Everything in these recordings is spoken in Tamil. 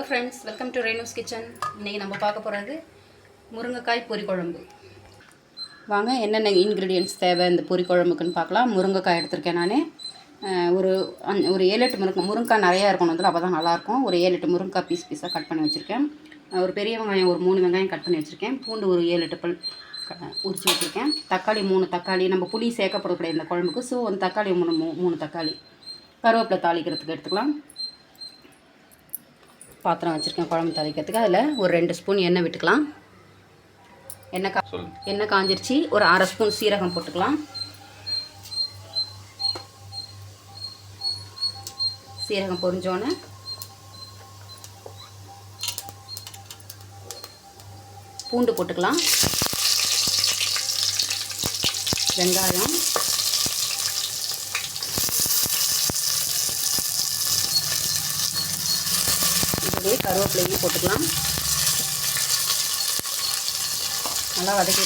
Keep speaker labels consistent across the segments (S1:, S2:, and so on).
S1: Hello friends welcome to Renu's kitchen இன்றைக்கி நம்ம பார்க்க போகிறது முருங்கைக்காய் பொரி குழம்பு. வாங்க என்னென்ன இன்க்ரீடியன்ட்ஸ் தேவை இந்த பொரி குழம்புக்குன்னு பார்க்கலாம். முருங்கைக்காய் எடுத்திருக்கேன் நான். ஒரு அந் ஒரு ஏழு எட்டு முருங்கை முருங்கைக்காய் நிறையா இருக்கணும் அதில் அப்போ தான் நல்லாயிருக்கும். ஒரு ஏழு எட்டு முருங்கைக்காய் பீஸ் பீஸாக கட் பண்ணி வச்சுருக்கேன். ஒரு பெரிய வெங்காயம் ஒரு மூணு வெங்காயம் கட் பண்ணி வச்சுருக்கேன். பூண்டு ஒரு ஏழு எட்டு பல் உரிச்சு வச்சுருக்கேன். தக்காளி மூணு தக்காளி நம்ம புளி சேர்க்கப்படக்கூடிய இந்த குழம்புக்கு ஸோ வந்து தக்காளி மூணு மூணு தக்காளி. கருவேப்பிலை தாளிக்கிறதுக்கு எடுத்துக்கலாம். பாத்திரம் வச்சுருக்கேன் குழம்பு தாளிக்கிறதுக்கு. அதில் ஒரு ரெண்டு ஸ்பூன் எண்ணெய் விட்டுக்கலாம். எண்ணெய் கா எண்ணெய் காஞ்சிருச்சு. ஒரு அரை ஸ்பூன் சீரகம் போட்டுக்கலாம். சீரகம் பொரிஞ்சோன்னே பூண்டு போட்டுக்கலாம். வெங்காயம். இதுலேயே கருவேப்பிலையும் போட்டுக்கலாம். நல்லா வதக்கி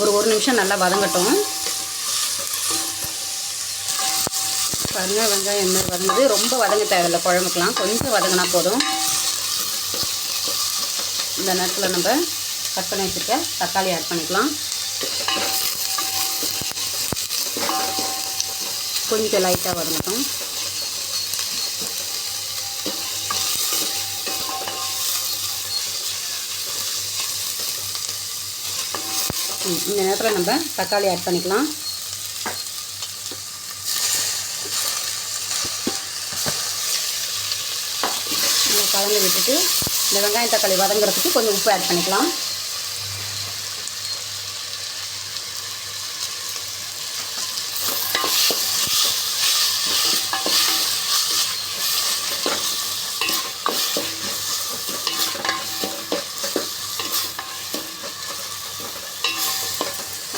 S1: ஒரு ஒரு நிமிஷம் நல்லா வதங்கட்டும். பாருங்க வெங்காயம் என்ன வதங்குது. ரொம்ப வதங்க தேவையில்லை குழம்புக்கெலாம் கொஞ்சம் வதங்கினா போதும். இந்த நேரத்தில் நம்ம கட் பண்ணி வச்சுருக்க தக்காளி ஆட் பண்ணிக்கலாம். கொஞ்சம் லைட்டாக வதங்கட்டும் இந்த நேரத்தில் நம்ம தக்காளி ஆட் பண்ணிக்கலாம். கலந்து விட்டுட்டு இந்த வெங்காயம் தக்காளி வதங்குறதுக்கு கொஞ்சம் உப்பு ஆட் பண்ணிக்கலாம்.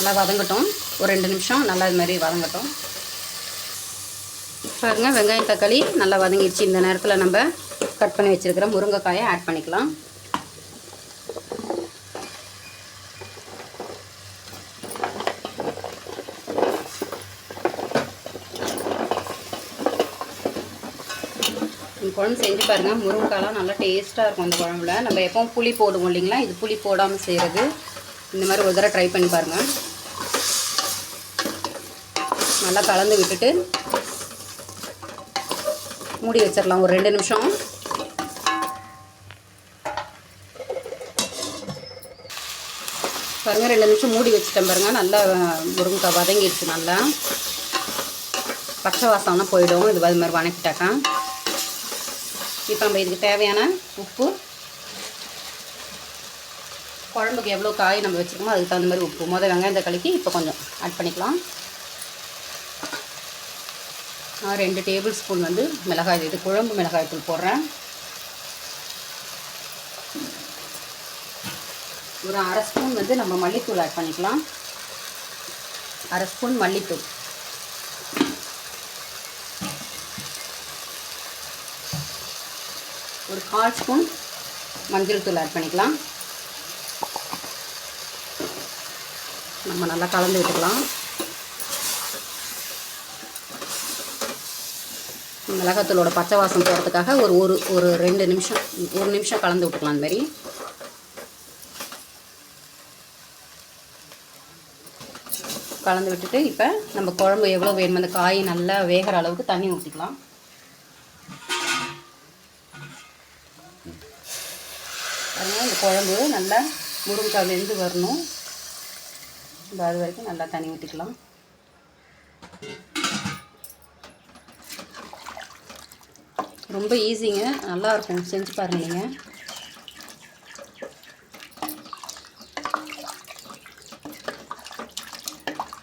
S1: நல்லா வதங்கட்டும். ஒரு ரெண்டு நிமிஷம் நல்லா இது மாதிரி வதங்கட்டும். பாருங்கள் வெங்காயம் தக்காளி நல்லா வதங்கிடுச்சு. இந்த நேரத்தில் நம்ம கட் பண்ணி வச்சுருக்கிற முருங்கைக்காயை ஆட் பண்ணிக்கலாம். குழம்பு செஞ்சு பாருங்கள் முருங்கைக்காய்லாம் நல்லா டேஸ்ட்டாக இருக்கும் அந்த குழம்புல. நம்ம எப்பவும் புளி போடுவோம் இல்லைங்களா? இது புளி போடாமல் செய்கிறது இந்த மாதிரி ஒரு தடவை ட்ரை பண்ணி பாருங்கள் நல்லா கலந்து விட்டுட்டு மூடி வச்சிடலாம் ஒரு ரெண்டு நிமிஷம். பாருங்கள் ரெண்டு நிமிஷம் மூடி வச்சுட்டேன் பாருங்கள் நல்லா முருங்கைக்காய் வதங்கிடுச்சு நல்லா. பச்சை வாசம்னா போயிடும். இது அது மாதிரி வணக்கிட்டாக்கா. இப்போ நம்ம இதுக்கு தேவையான உப்பு குழம்புக்கு எவ்வளோ காய் நம்ம வச்சுருக்கோமோ அதுக்கு தகுந்த மாதிரி உப்பு. முதல் வெங்காயம் தக்காளிக்கு இப்போ கொஞ்சம் ஆட் பண்ணிக்கலாம். நான் ரெண்டு டேபிள் ஸ்பூன் வந்து மிளகாய் இது குழம்பு மிளகாய் தூள் போடுறேன். ஒரு அரை ஸ்பூன் வந்து நம்ம மல்லித்தூள் ஆட் பண்ணிக்கலாம். அரை ஸ்பூன் மல்லித்தூள். ஒரு கால் ஸ்பூன் மஞ்சள் தூள் ஆட் பண்ணிக்கலாம். நம்ம நல்லா கலந்து விட்டுக்கலாம். மிளகாத்தூளோட பச்சை வாசம் போகிறதுக்காக ஒரு ஒரு ஒரு ரெண்டு நிமிஷம் ஒரு நிமிஷம் கலந்து விட்டுக்கலாம் அந்த மாதிரி. கலந்து விட்டுட்டு இப்போ நம்ம குழம்பு எவ்வளோ வேணுமோ அந்த காய் நல்லா வேகிற அளவுக்கு தண்ணி ஊற்றிக்கலாம் அதனால் இந்த குழம்பு நல்லா முருங்கைக்காய் வெந்து வரணும். இப்போ அது வரைக்கும் நல்லா தண்ணி ஊற்றிக்கலாம் ரொம்ப ஈஸிங்க. நல்லா இருக்கும் செஞ்சு பாருங்க நீங்கள்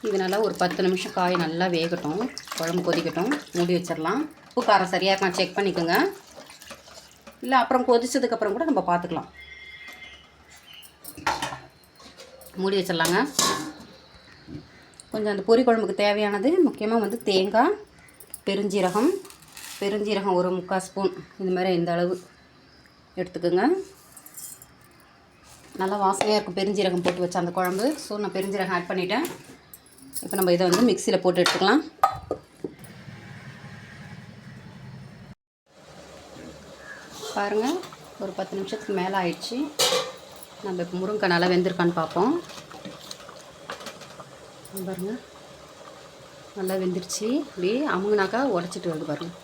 S1: இது நல்லா ஒரு பத்து நிமிஷம் காய் நல்லா வேகட்டும். குழம்பு கொதிக்கட்டும். மூடி வச்சிடலாம் உப்பு காரம் சரியாக இருக்கா செக் பண்ணிக்கோங்க. இல்லை அப்புறம் கொதிச்சதுக்கப்புறம் கூட நம்ம பார்த்துக்கலாம் மூடி வச்சிடலாங்க கொஞ்சம் அந்த பொரி குழம்புக்கு தேவையானது முக்கியமாக வந்து தேங்காய் பெருஞ்சீரகம் பெருஞ்சீரகம் ஒரு முக்கால் ஸ்பூன். இந்த மாதிரி இந்த அளவு எடுத்துக்கோங்க. நல்லா வாசனையாக இருக்கும் பெருஞ்சீரகம் போட்டு வச்ச அந்த குழம்பு. ஸோ நான் பெருஞ்சீரகம் ஆட் பண்ணிட்டேன். இப்போ நம்ம இதை வந்து மிக்சியில் போட்டு எடுத்துக்கலாம். பாருங்கள் ஒரு பத்து நிமிஷத்துக்கு மேலே ஆயிடுச்சு. நம்ம இப்போ முருங்கை நல்லா வெந்திருக்கான்னு பார்ப்போம். பாருங்கள் நல்லா வெந்துருச்சு. அப்படியே அமுங்கினாக்கா உடச்சிட்டு வருது பாருங்கள்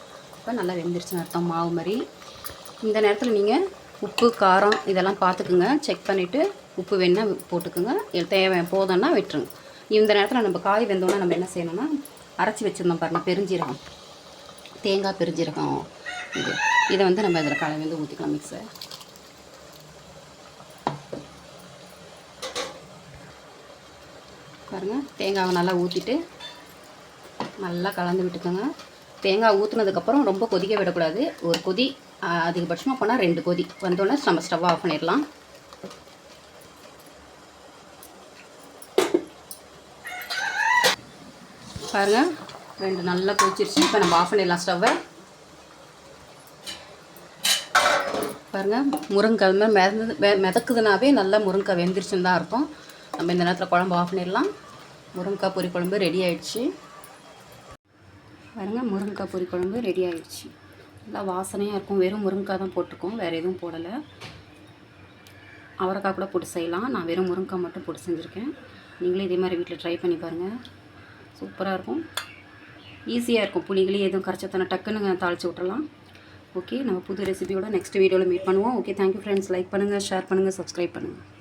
S1: இப்போ நல்லா வெந்துருச்சுன்னு அர்த்தம் மாவு மாதிரி. இந்த நேரத்தில் நீங்கள் உப்பு காரம் இதெல்லாம் பார்த்துக்குங்க செக் பண்ணிவிட்டு உப்பு வேணால் போட்டுக்குங்க. தேவை போதும்னா விட்டுருங்க. இந்த நேரத்தில் நம்ம காய் வெந்தோன்னா நம்ம என்ன செய்யணும்னா அரைச்சி வச்சுருந்தோம் பாருங்கள் பெருஞ்சீரகம். தேங்காய் பெருஞ்சீரகம். இது. இதை வந்து நம்ம இதில் கலந்து வந்து ஊற்றிக்கலாம் மிக்ஸை பாருங்கள் தேங்காவை நல்லா ஊற்றிட்டு நல்லா கலந்து விட்டுக்கோங்க. தேங்காய் ஊற்றுனதுக்கப்புறம் ரொம்ப கொதிக்க விடக்கூடாது. ஒரு கொதி அதிகபட்சமாக போனால் ரெண்டு கொதி. வந்தோடனே நம்ம ஸ்டவ் ஆஃப் பண்ணிடலாம். பாருங்கள் ரெண்டு நல்லா கொதிச்சிருச்சு. இப்போ நம்ம ஆஃப் பண்ணிடலாம் ஸ்டவ்வை. பாருங்கள் முருங்கை மாதிரி மிதந்து மிதக்குதுனாவே நல்லா முருங்கை வெந்துருச்சுன்னு தான் அர்த்தம். நம்ம இந்த நேரத்தில் குழம்பு ஆஃப் பண்ணிடலாம். முருங்கைக்காய் பொரி குழம்பு ரெடி ஆயிடுச்சு. பாருங்கள் முருங்கைக்காய் பொரி குழம்பு ரெடி ஆயிடுச்சு நல்லா வாசனையாக இருக்கும். வெறும் முருங்கைக்காய் தான் போட்டிருக்கோம். வேறு எதுவும் போடலை. அவரைக்காய் கூட போட்டு செய்யலாம். நான் வெறும் முருங்கைக்காய் மட்டும் போட்டு செஞ்சுருக்கேன். நீங்களே இதே மாதிரி வீட்டில் ட்ரை பண்ணி பாருங்கள் சூப்பராக இருக்கும். ஈஸியாக இருக்கும். புளிகளையும் எதுவும் கரைச்சத்தனை டக்குன்னு தாளித்து விட்டுறலாம். ஓகே நம்ம புது ரெசிபியோட நெக்ஸ்ட் வீடியோவில் மீட் பண்ணுவோம். Okay thank you friends like பண்ணுங்கள் ஷேர் பண்ணுங்கள் சப்ஸ்கிரைப் பண்ணுங்கள்